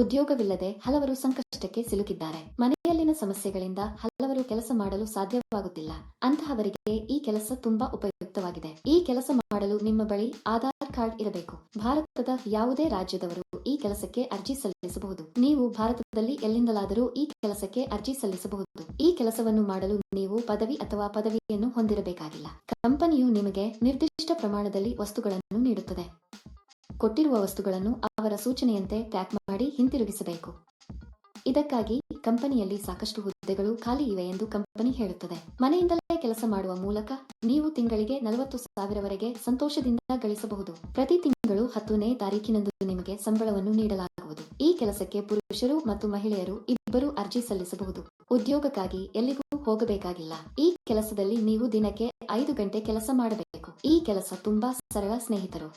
ಉದ್ಯೋಗವಿಲ್ಲದೆ ಹಲವರು ಸಂಕಷ್ಟಕ್ಕೆ ಸಿಲುಕಿದ್ದಾರೆ. ಮನೆಯಲ್ಲಿನ ಸಮಸ್ಯೆಗಳಿಂದ ಹಲವರು ಕೆಲಸ ಮಾಡಲು ಸಾಧ್ಯವಾಗುತ್ತಿಲ್ಲ. ಅಂತಹವರಿಗೆ ಈ ಕೆಲಸ ತುಂಬಾ ಉಪಯುಕ್ತವಾಗಿದೆ. ಈ ಕೆಲಸ ಮಾಡಲು ನಿಮ್ಮ ಬಳಿ ಆಧಾರ್ ಕಾರ್ಡ್ ಇರಬೇಕು. ಭಾರತದ ಯಾವುದೇ ರಾಜ್ಯದವರು ಈ ಕೆಲಸಕ್ಕೆ ಅರ್ಜಿ ಸಲ್ಲಿಸಬಹುದು. ನೀವು ಭಾರತದಲ್ಲಿ ಎಲ್ಲಿಂದಲಾದರೂ ಈ ಕೆಲಸಕ್ಕೆ ಅರ್ಜಿ ಸಲ್ಲಿಸಬಹುದು. ಈ ಕೆಲಸವನ್ನು ಮಾಡಲು ನೀವು ಪದವಿ ಅಥವಾ ಪದವಿಯನ್ನು ಹೊಂದಿರಬೇಕಾಗಿಲ್ಲ. ಕಂಪನಿಯು ನಿಮಗೆ ನಿರ್ದಿಷ್ಟ ಪ್ರಮಾಣದಲ್ಲಿ ವಸ್ತುಗಳನ್ನು ನೀಡುತ್ತದೆ. ಕೊಟ್ಟಿರುವ ವಸ್ತುಗಳನ್ನು ಅವರ ಸೂಚನೆಯಂತೆ ಪ್ಯಾಕ್ ಮಾಡಿ ಹಿಂತಿರುಗಿಸಬೇಕು. ಇದಕ್ಕಾಗಿ ಕಂಪನಿಯಲ್ಲಿ ಸಾಕಷ್ಟು ಹುದ್ದೆಗಳು ಖಾಲಿ ಇವೆ ಎಂದು ಕಂಪನಿ ಹೇಳುತ್ತದೆ. ಮನೆಯಿಂದಲೇ ಕೆಲಸ ಮಾಡುವ ಮೂಲಕ ನೀವು ತಿಂಗಳಿಗೆ ನಲವತ್ತು ಸಾವಿರವರೆಗೆ ಸಂತೋಷದಿಂದ ಗಳಿಸಬಹುದು. ಪ್ರತಿ ತಿಂಗಳು ಹತ್ತನೇ ತಾರೀಕಿನಂದು ನಿಮಗೆ ಸಂಬಳವನ್ನು ನೀಡಲಾಗುವುದು. ಈ ಕೆಲಸಕ್ಕೆ ಪುರುಷರು ಮತ್ತು ಮಹಿಳೆಯರು ಇಬ್ಬರು ಅರ್ಜಿ ಸಲ್ಲಿಸಬಹುದು. ಉದ್ಯೋಗಕ್ಕಾಗಿ ಎಲ್ಲಿಗೂ ಹೋಗಬೇಕಾಗಿಲ್ಲ. ಈ ಕೆಲಸದಲ್ಲಿ ನೀವು ದಿನಕ್ಕೆ ಐದು ಗಂಟೆ ಕೆಲಸ ಮಾಡಬೇಕು. ಈ ಕೆಲಸ ತುಂಬಾ ಸರಳ ಸ್ನೇಹಿತರು.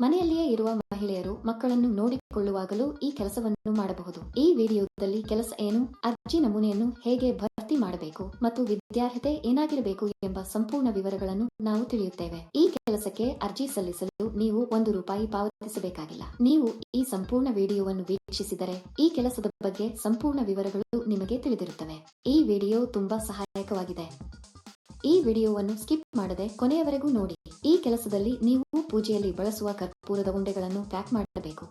ಮನೆಯಲ್ಲಿಯೇ ಇರುವ ಮಹಿಳೆಯರು ಮಕ್ಕಳನ್ನು ನೋಡಿಕೊಳ್ಳುವಾಗಲೂ ಈ ಕೆಲಸವನ್ನು ಮಾಡಬಹುದು. ಈ ವಿಡಿಯೋದಲ್ಲಿ ಕೆಲಸ ಏನು, ಅರ್ಜಿ ನಮೂನೆಯನ್ನು ಹೇಗೆ ಭರ್ತಿ ಮಾಡಬೇಕು ಮತ್ತು ವಿದ್ಯಾರ್ಹತೆ ಏನಾಗಿರಬೇಕು ಎಂಬ ಸಂಪೂರ್ಣ ವಿವರಗಳನ್ನು ನಾವು ತಿಳಿಯುತ್ತೇವೆ. ಈ ಕೆಲಸಕ್ಕೆ ಅರ್ಜಿ ಸಲ್ಲಿಸಲು ನೀವು ಒಂದು ರೂಪಾಯಿ ಪಾವತಿಸಬೇಕಾಗಿಲ್ಲ. ನೀವು ಈ ಸಂಪೂರ್ಣ ವಿಡಿಯೋವನ್ನು ವೀಕ್ಷಿಸಿದರೆ ಈ ಕೆಲಸದ ಬಗ್ಗೆ ಸಂಪೂರ್ಣ ವಿವರಗಳು ನಿಮಗೆ ತಿಳಿದಿರುತ್ತವೆ. ಈ ವಿಡಿಯೋ ತುಂಬಾ ಸಹಾಯಕವಾಗಿದೆ. ಈ ವಿಡಿಯೋವನ್ನು ಸ್ಕಿಪ್ ಮಾಡದೆ ಕೊನೆಯವರೆಗೂ ನೋಡಿ. ಈ ಕೆಲಸದಲ್ಲಿ ನೀವು ಪೂಜೆಯಲ್ಲಿ ಬಳಸುವ ಕರ್ಪೂರದ ಉಂಡೆಗಳನ್ನು ಪ್ಯಾಕ್ ಮಾಡಬೇಕು.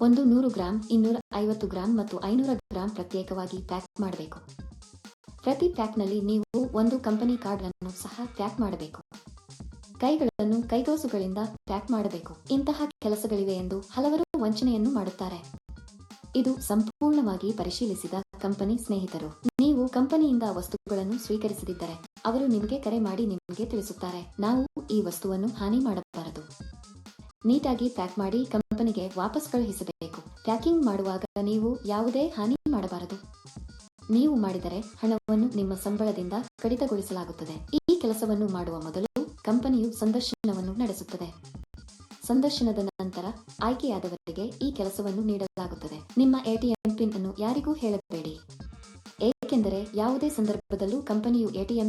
ಒಂದು ನೂರು ಗ್ರಾಂ, ಇನ್ನೂರ ಐವತ್ತು ಗ್ರಾಂ ಮತ್ತು ಐನೂರ ಗ್ರಾಂ ಪ್ರತ್ಯೇಕವಾಗಿ ಪ್ಯಾಕ್ ಮಾಡಬೇಕು. ಪ್ರತಿ ಪ್ಯಾಕ್ನಲ್ಲಿ ನೀವು ಒಂದು ಕಂಪನಿ ಕಾರ್ಡ್ ಅನ್ನು ಸಹ ಪ್ಯಾಕ್ ಮಾಡಬೇಕು. ಕೈಗಳನ್ನು ಕೈಗೋಸುಗಳಿಂದ ಪ್ಯಾಕ್ ಮಾಡಬೇಕು. ಇಂತಹ ಕೆಲಸಗಳಿವೆ ಎಂದು ಹಲವರು ವಂಚನೆಯನ್ನು ಮಾಡುತ್ತಾರೆ. ಇದು ಸಂಪೂರ್ಣವಾಗಿ ಪರಿಶೀಲಿಸಿದ ಕಂಪನಿ ಸ್ನೇಹಿತರು. ನೀವು ಕಂಪನಿಯಿಂದ ವಸ್ತುಗಳನ್ನು ಸ್ವೀಕರಿಸದಿದ್ದರೆ, ಅವರು ನಿಮಗೆ ಕರೆ ಮಾಡಿ ನಿಮಗೆ ತಿಳಿಸುತ್ತಾರೆ. ನಾವು ಈ ವಸ್ತುವನ್ನು ಹಾನಿ ಮಾಡಬಾರದು. ನೀಟಾಗಿ ಪ್ಯಾಕ್ ಮಾಡಿ ಕಂಪನಿಗೆ ವಾಪಸ್ ಕಳುಹಿಸಬೇಕು. ಪ್ಯಾಕಿಂಗ್ ಮಾಡುವಾಗ ನೀವು ಯಾವುದೇ ಹಾನಿ ಮಾಡಬಾರದು. ನೀವು ಮಾಡಿದರೆ ಹಣವನ್ನು ನಿಮ್ಮ ಸಂಬಳದಿಂದ ಕಡಿತಗೊಳಿಸಲಾಗುತ್ತದೆ. ಈ ಕೆಲಸವನ್ನು ಮಾಡುವ ಮೊದಲು ಕಂಪನಿಯು ಸಂದರ್ಶನವನ್ನು ನಡೆಸುತ್ತದೆ. ಸಂದರ್ಶನದ ನಂತರ ಆಯ್ಕೆಯಾದವರಿಗೆ ಈ ಕೆಲಸವನ್ನು ನೀಡಲಾಗುತ್ತದೆ. ನಿಮ್ಮ ಎಟಿಎಂ ಪಿನ್ ಅನ್ನು ಯಾರಿಗೂ ಹೇಳಬೇಡಿ. ಏಕೆಂದರೆ ಯಾವುದೇ ಸಂದರ್ಭದಲ್ಲೂ ಕಂಪನಿಯು ಎಟಿಎಂ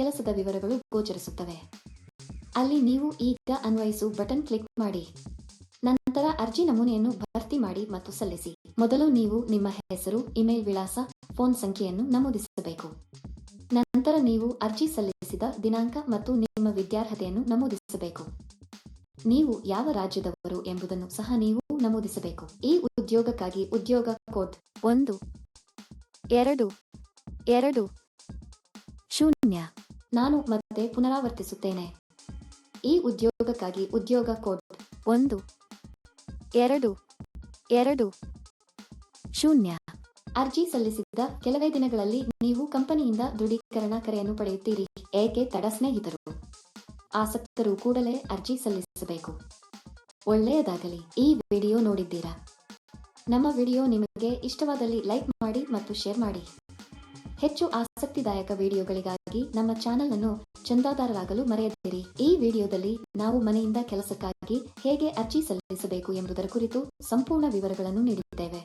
ಕೆಲಸದ ವಿವರಗಳು ಗೋಚರಿಸುತ್ತವೆ. ಅಲ್ಲಿ ನೀವು ಈಗ ಅನ್ವಯಿಸು ಬಟನ್ ಕ್ಲಿಕ್ ಮಾಡಿ. ನಂತರ ಅರ್ಜಿ ನಮೂನೆಯನ್ನು ಭರ್ತಿ ಮಾಡಿ ಮತ್ತು ಸಲ್ಲಿಸಿ. ಮೊದಲು ನೀವು ನಿಮ್ಮ ಹೆಸರು, ಇಮೇಲ್ ವಿಳಾಸ, ಫೋನ್ ಸಂಖ್ಯೆಯನ್ನು ನಮೂದಿಸಬೇಕು. ನಂತರ ನೀವು ಅರ್ಜಿ ಸಲ್ಲಿಸಿದ ದಿನಾಂಕ ಮತ್ತು ನಿಮ್ಮ ವಿದ್ಯಾರ್ಹತೆಯನ್ನು ನಮೂದಿಸಬೇಕು. ನೀವು ಯಾವ ರಾಜ್ಯದವರು ಎಂಬುದನ್ನು ಸಹ ನೀವು ನಮೂದಿಸಬೇಕು. ಈ ಉದ್ಯೋಗಕ್ಕಾಗಿ ಉದ್ಯೋಗ ಕೋಡ್ ಒಂದು, ಎರಡು ಎರಡು, ಶೂನ್ಯ. ನಾನು ಮತ್ತೆ ಪುನರಾವರ್ತಿಸುತ್ತೇನೆ. ಈ ಉದ್ಯೋಗಕ್ಕಾಗಿ ಉದ್ಯೋಗ ಕೋಡ್ ಒಂದು, ಎರಡು ಎರಡು, ಶೂನ್ಯ. ಅರ್ಜಿ ಸಲ್ಲಿಸಿದ ಕೆಲವೇ ದಿನಗಳಲ್ಲಿ ನೀವು ಕಂಪನಿಯಿಂದ ದೃಢೀಕರಣ ಕರೆಯನ್ನು ಪಡೆಯುತ್ತೀರಿ, ಏಕೆ ತಡ ಸ್ನೇಹಿತರು? ಆಸಕ್ತರು ಕೂಡಲೇ ಅರ್ಜಿ ಸಲ್ಲಿಸಬೇಕು. ಒಳ್ಳೆಯದಾಗಲಿ, ಈ ವಿಡಿಯೋ ನೋಡಿದ್ದೀರಾ? ನಮ್ಮ ವಿಡಿಯೋ ನಿಮಗೆ ಇಷ್ಟವಾದಲ್ಲಿ ಲೈಕ್ ಮಾಡಿ ಮತ್ತು ಶೇರ್ ಮಾಡಿ. ಹೆಚ್ಚು ಆಸಕ್ತಿದಾಯಕ ವಿಡಿಯೋಗಳಿಗಾಗಿ ನಮ್ಮ ಚಾನೆಲ್ ಅನ್ನು ಚಂದಾದಾರರಾಗಲು ಮರೆಯದಿರಿ. ಈ ವಿಡಿಯೋದಲ್ಲಿ ನಾವು ಮನೆಯಿಂದ ಕೆಲಸಕ್ಕಾಗಿ ಹೇಗೆ ಅರ್ಜಿ ಸಲ್ಲಿಸಬೇಕು ಎಂಬುದರ ಕುರಿತು ಸಂಪೂರ್ಣ ವಿವರಗಳನ್ನು ನೀಡಿದ್ದೇವೆ.